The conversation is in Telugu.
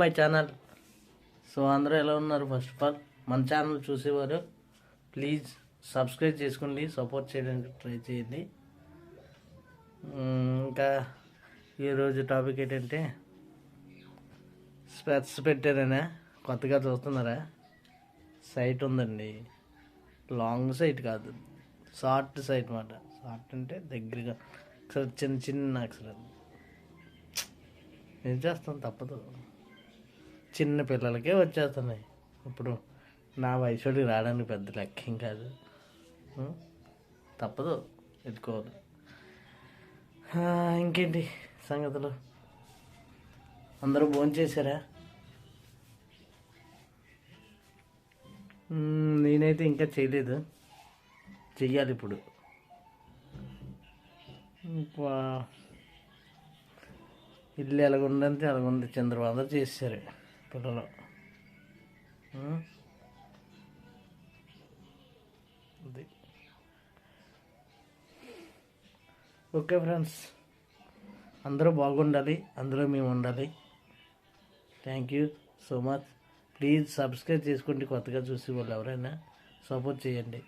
My channel. సో అందరూ ఎలా ఉన్నారు? ఫస్ట్ ఆఫ్ ఆల్ మన ఛానల్ చూసేవారు ప్లీజ్ సబ్స్క్రైబ్ చేసుకోండి సపోర్ట్ చేయడానికి ట్రై చేయండి. ఇంకా ఈరోజు టాపిక్ ఏంటంటే స్పెట్స్ పెట్టారనే? కొత్తగా చూస్తున్నారా? సైట్ ఉందండి. లాంగ్ సైట్ కాదు. షార్ట్ సైట్ మాట. షార్ట్ అంటే దగ్గరగా. అక్షరాలు చిన్న చిన్న అక్షరాలు. ఏం చేస్తాం తప్పదు. చిన్న పిల్లలకే వచ్చేస్తున్నాయి. ఇప్పుడు నా వయసుడికి రావడానికి పెద్ద లెక్కేం కాదు. తప్పదు. ఎత్తుకోవాలి ఇంకేంటి సంగతులు? అందరూ భోజనం చేశారా? నేనైతే ఇంకా చేయలేదు. చెయ్యాలి ఇప్పుడు. ఇల్లు ఎలాగుందంటే అలాగుంది. చంద్రబాబు చేశారు. పిల్లలు. అది. ఓకే ఫ్రెండ్స్ అందరూ బాగుండాలి అందులో మేము ఉండాలి. Thank you so much please subscribe చేసుకోండి కొత్తగా చూసి వాళ్ళు ఎవరైనా. సపోర్ట్ చేయండి.